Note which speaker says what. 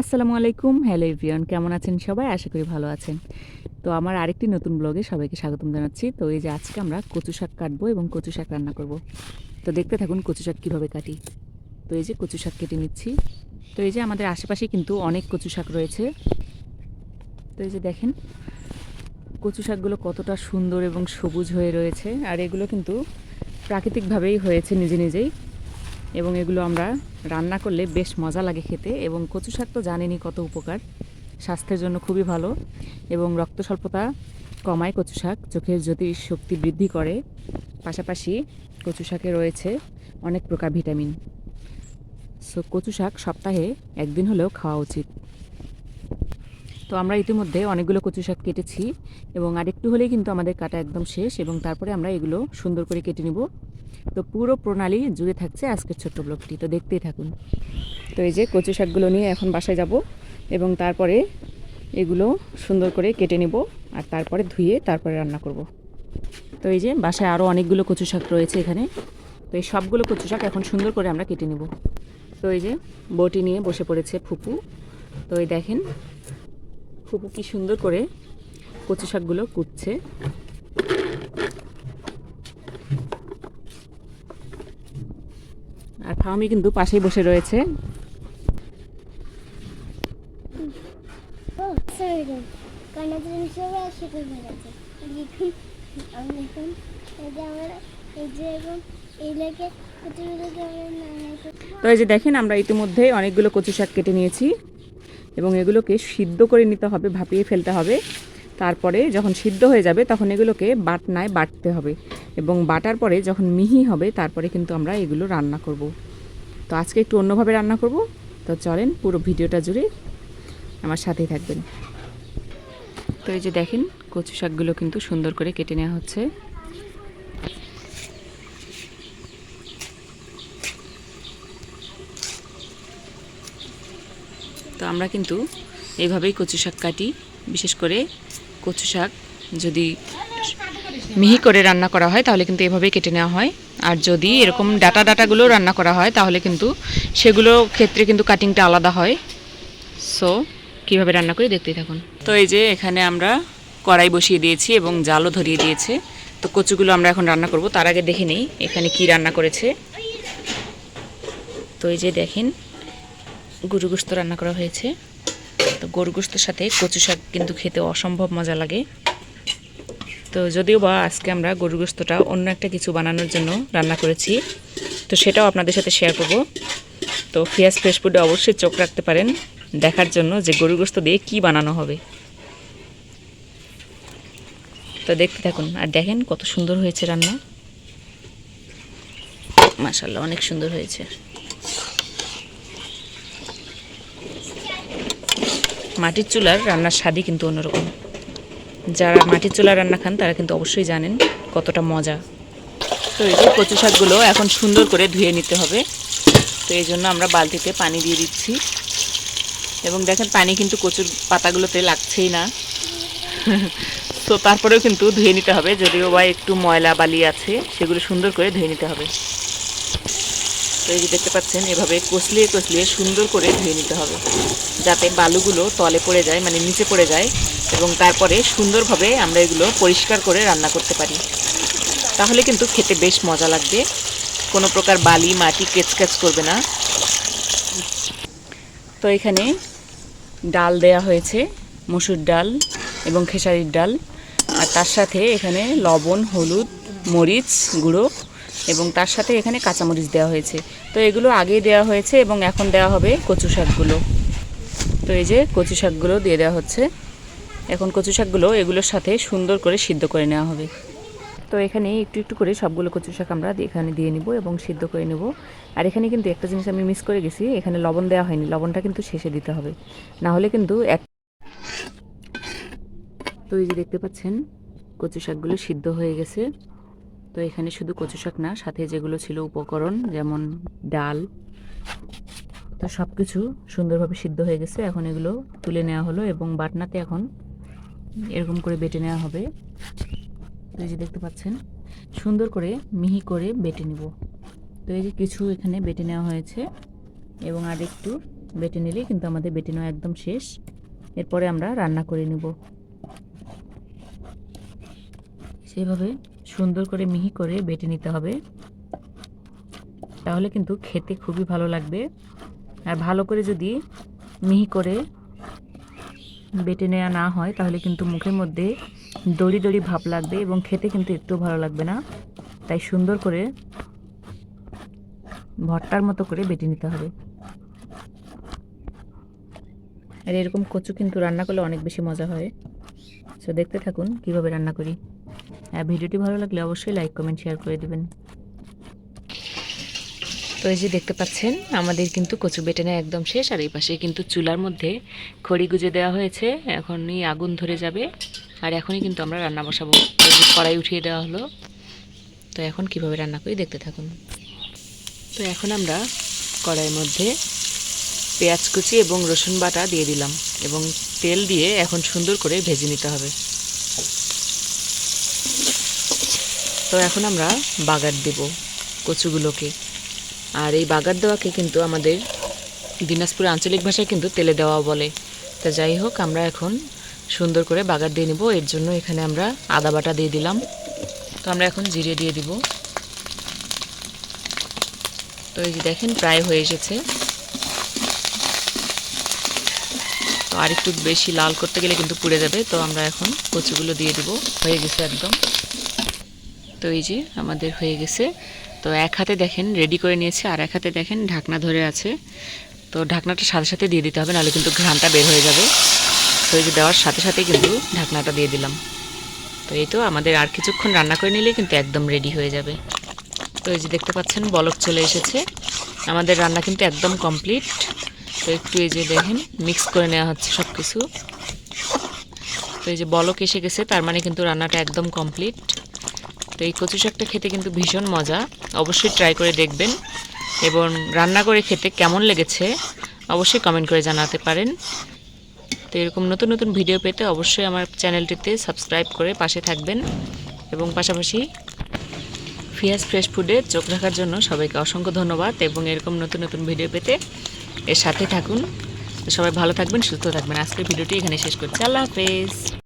Speaker 1: আসসালামু আলাইকুম। Hello everyone, কেমন আছেন সবাই? আশা করি ভালো আছেন। তো আমার আরেকটি নতুন ব্লগে সবাইকে স্বাগতম জানাচ্ছি। তো এই যে আজকে আমরা কচু শাক কাটবো এবং কচু শাক রান্না করব। তো দেখতে থাকুন কচু শাক কীভাবে কাটি। তো এই যে কচু শাক কেটে নিচ্ছি। তো এই যে আমাদের আশেপাশে কিন্তু অনেক কচু শাক রয়েছে। তো এই যে দেখেন, কচু শাকগুলো কতটা সুন্দর এবং সবুজ হয়ে রয়েছে। আর এগুলো কিন্তু প্রাকৃতিকভাবেই হয়েছে নিজে নিজেই। এবং এগুলো আমরা রান্না করলে বেশ মজা লাগে খেতে এবং কচু শাক তো জানেনই কত উপকার। স্বাস্থ্যের জন্য খুবই ভালো এবং রক্ত স্বল্পতা কমায় কচু শাক, চোখের জ্যোতি শক্তি বৃদ্ধি করে, পাশাপাশি কচু শাকে রয়েছে অনেক প্রকার ভিটামিন। সো কচু শাক সপ্তাহে একদিন হলেও খাওয়া উচিত। তো আমরা ইতিমধ্যে অনেকগুলো কচু শাক কেটেছি এবং আরেকটু হলেই কিন্তু আমাদের কাটা একদম শেষ এবং তারপরে আমরা এগুলো সুন্দর করে কেটে নিব। তো পুরো প্রণালী জুড়ে থাকছে আজকের ছোট্ট ব্লগটি, তো দেখতেই থাকুন। তো এই যে কচু শাকগুলো নিয়ে এখন বাসায় যাব এবং তারপরে এগুলো সুন্দর করে কেটে নেব আর তারপরে ধুয়ে তারপরে রান্না করব। তো এই যে বাসায় আরও অনেকগুলো কচু শাক রয়েছে এখানে। তো এই সবগুলো কচু শাক এখন সুন্দর করে আমরা কেটে নেব। তো এই যে বটি নিয়ে বসে পড়েছে ফুপু। তো এই দেখেন, ফুপু কি সুন্দর করে কচু শাকগুলো কুটছে। আর ফাহমি কিন্তু পাশেই বসে রয়েছে। তো এই যে দেখেন আমরা ইতিমধ্যে অনেকগুলো কচু শাক কেটে নিয়েছি এবং এগুলোকে সিদ্ধ করে নিতে হবে ভাপিয়ে ফেলতে হবে। তারপরে যখন সিদ্ধ হয়ে যাবে তখন এগুলোকে বাটনায় বাটতে হবে। এবং বাটার পরে যখন মিহি হবে, তারপরে কিন্তু আমরা এগুলো রান্না করব। তো আজকে একটু অন্যভাবে রান্না করব। তো চলেন পুরো ভিডিওটা জুড়ে আমার সাথেই থাকবেন। তো এই যে দেখেন, কচু শাকগুলো কিন্তু সুন্দর করে কেটে নেওয়া হচ্ছে। তো আমরা কিন্তু এইভাবেই কচু শাক কাটি। বিশেষ করে কচু শাক যদি মিহি করে রান্না করা হয়, তাহলে কিন্তু এভাবেই কেটে নেওয়া হয়। আর যদি এরকম ডাটা ডাটাগুলো রান্না করা হয়, তাহলে কিন্তু সেগুলো ক্ষেত্রে কিন্তু কাটিংটা আলাদা হয়। সো কীভাবে রান্না করি দেখতেই থাকুন। তো এই যে এখানে আমরা কড়াই বসিয়ে দিয়েছি এবং জালও ধরিয়ে দিয়েছে। তো কচুগুলো আমরা এখন রান্না করব, তার আগে দেখে নেই এখানে কি রান্না করেছে। তো এই যে দেখেন গরু গোস্ত রান্না করা হয়েছে। তো গরু গোস্তের সাথে কচু শাক কিন্তু খেতে অসম্ভব মজা লাগে। তো যদিও বা আজকে আমরা গরু গোস্তটা অন্য একটা কিছু বানানোর জন্য রান্না করেছি, তো সেটাও আপনাদের সাথে শেয়ার করব। তো ফিয়াজ ফ্রেশ ফুডে অবশ্যই চোখ রাখতে পারেন, দেখার জন্য যে গরু গোস্ত দিয়ে কি বানানো হবে। তো দেখতে থাকুন, আর দেখেন কত সুন্দর হয়েছে রান্না। মাশাল্লাহ অনেক সুন্দর হয়েছে। মাটির চুলার রান্নার স্বাদই কিন্তু অন্যরকম। যারা মাটির চুলার রান্না খান, তারা কিন্তু অবশ্যই জানেন কতটা মজা। তো এই যে কচু শাকগুলো এখন সুন্দর করে ধুয়ে নিতে হবে। তো এই জন্য আমরা বালতিতে পানি দিয়ে দিচ্ছি। এবং দেখেন পানি কিন্তু কচুর পাতাগুলোতে লাগছেই না। তো তারপরেও কিন্তু ধুয়ে নিতে হবে, যদিও বা একটু ময়লা বালি আছে, সেগুলো সুন্দর করে ধুয়ে নিতে হবে। তো এই যে দেখতে পাচ্ছেন, এভাবে কষলিয়ে কষলিয়ে সুন্দর করে ধুয়ে নিতে হবে। যাতে বালুগুলো তলে পড়ে যায় মানে নিচে পড়ে যায়। এবং তারপরে সুন্দরভাবে আমরা এগুলো পরিষ্কার করে রান্না করতে পারি। তাহলে কিন্তু খেতে বেশ মজা লাগবে। কোনো প্রকার বালি, মাটি কেচকেচ করবে না। তো এখানে ডাল দেয়া হয়েছে, মসুর ডাল এবং খেসারির ডাল। আর তার সাথে এখানে লবণ, হলুদ, মরিচ গুঁড়ো এবং তার সাথে এখানে কাঁচামরিচ দেওয়া হয়েছে। তো এগুলো আগেই দেওয়া হয়েছে এবং এখন দেওয়া হবে কচু শাকগুলো তো এই যে কচু শাকগুলো দিয়ে দেওয়া হচ্ছে। এখন কচু শাকগুলো এগুলোর সাথে সুন্দর করে সিদ্ধ করে নেওয়া হবে। তো এখানে একটু একটু করে সবগুলো কচু শাক আমরা এখানে দিয়ে নিব এবং সিদ্ধ করে নেব। আর এখানে কিন্তু একটা জিনিস আমি মিস করে গেছি, এখানে লবণ দেওয়া হয়নি, লবণটা কিন্তু শেষে দিতে হবে। না হলে কিন্তু এক তো এই যে দেখতে পাচ্ছেন, কচু শাকগুলো সিদ্ধ হয়ে গেছে। তো এখানে শুধু কচু শাক না, সাথে যেগুলো ছিল উপকরণ, যেমন ডাল। তো সব কিছু সুন্দরভাবে সিদ্ধ হয়ে গেছে। এখন এগুলো তুলে নেওয়া হলো এবং বাটনাতে এখন এরকম করে বেটে নেওয়া হবে। তো এই যে দেখতে পাচ্ছেন, সুন্দর করে মিহি করে বেটে নিব। তো এই যে কিছু এখানে বেটে নেওয়া হয়েছে এবং আর একটু বেটে নিলেই কিন্তু আমাদের বেটে নেওয়া একদম শেষ। এরপরে আমরা রান্না করে নেব। সেভাবে সুন্দর করে মিহি করে বেটে নিতে হবে। তাহলে কিন্তু খেতে খুবই ভালো লাগবে। আর ভালো করে যদি মিহি করে বেটে নেওয়া না হয়, তাহলে কিন্তু মুখের মধ্যে দড়ি দড়ি ভাব লাগবে এবং খেতে কিন্তু একটু ভালো লাগবে না। তাই সুন্দর করে ভর্তার মতো করে বেটে নিতে হবে। আর এরকম কচু কিন্তু রান্না করলে অনেক বেশি মজা হয়। সো দেখতে থাকুন কীভাবে রান্না করি। আর ভিডিওটি ভালো লাগলে অবশ্যই লাইক কমেন্ট শেয়ার করে দেবেন। তো এই যে দেখতে পাচ্ছেন, আমাদের কিন্তু কচু বেটে নেওয়া একদম শেষ, আর এই পাশে কিন্তু চুলার মধ্যে খড়ি গুজে দেওয়া হয়েছে। এখনই আগুন ধরে যাবে, আর এখনই কিন্তু আমরা রান্না বসাবো। কড়াই উঠিয়ে দেওয়া হলো। তো এখন কীভাবে রান্না করি দেখতে থাকুন। তো এখন আমরা কড়াইয়ের মধ্যে পেঁয়াজ কুচি এবং রসুন বাটা দিয়ে দিলাম, এবং তেল দিয়ে এখন সুন্দর করে ভেজে নিতে হবে। তো এখন আমরা বাগার দেব কচুগুলোকে। আর এই বাগার দেওয়াকে কিন্তু আমাদের দিনাজপুর আঞ্চলিক ভাষায় কিন্তু তেলে দেওয়া বলে। তা যাই হোক, আমরা এখন সুন্দর করে বাগার দিয়ে নিব। এর জন্য এখানে আমরা আদা বাটা দিয়ে দিলাম। তো আমরা এখন জিরে দিয়ে দিব। তো এই যে দেখেন, প্রায় হয়ে এসেছে। তো আর একটু বেশি লাল করতে গেলে কিন্তু পুড়ে যাবে। তো আমরা এখন কচুগুলো দিয়ে দিব। হয়ে গেছে একদম। তো এই যে আমাদের হয়ে গেছে। তো এক হাতে দেখেন রেডি করে নিয়েছে, আর এক হাতে দেখেন ঢাকনা ধরে আছে। তো ঢাকনাটা সাথে সাথে দিয়ে দিতে হবে, নাহলে কিন্তু ঘ্রাণটা বের হয়ে যাবে। তো এই যে দেওয়ার সাথে সাথে কিন্তু ঢাকনাটা দিয়ে দিলাম। তো এই তো আমাদের আর কিছুক্ষণ রান্না করে নিলে কিন্তু একদম রেডি হয়ে যাবে। তো এই যে দেখতে পাচ্ছেন, বলক চলে এসেছে। আমাদের রান্না কিন্তু একদম কমপ্লিট তো একটু এই যে দেখেন মিক্স করে নেওয়া হচ্ছে সব কিছু তো এই যে বলক এসে গেছে, তার মানে কিন্তু রান্নাটা একদম কমপ্লিট তো এই কচু শাকটা খেতে কিন্তু ভীষণ মজা। অবশ্যই ট্রাই করে দেখবেন। এবং রান্না করে খেতে কেমন লেগেছে, অবশ্যই কমেন্ট করে জানাতে পারেন। তো এরকম নতুন নতুন ভিডিও পেতে অবশ্যই আমার চ্যানেলটিতে সাবস্ক্রাইব করে পাশে থাকবেন। এবং পাশাপাশি ফিয়াজ ফ্রেশ ফুডে চোখ রাখার জন্য সবাইকে অসংখ্য ধন্যবাদ এবং এরকম নতুন নতুন ভিডিও পেতে এর সাথে থাকুন। সবাই ভালো থাকবেন, সুস্থ থাকবেন। আজকের ভিডিওটি এখানে শেষ করছি। আল্লাহ হাফেজ।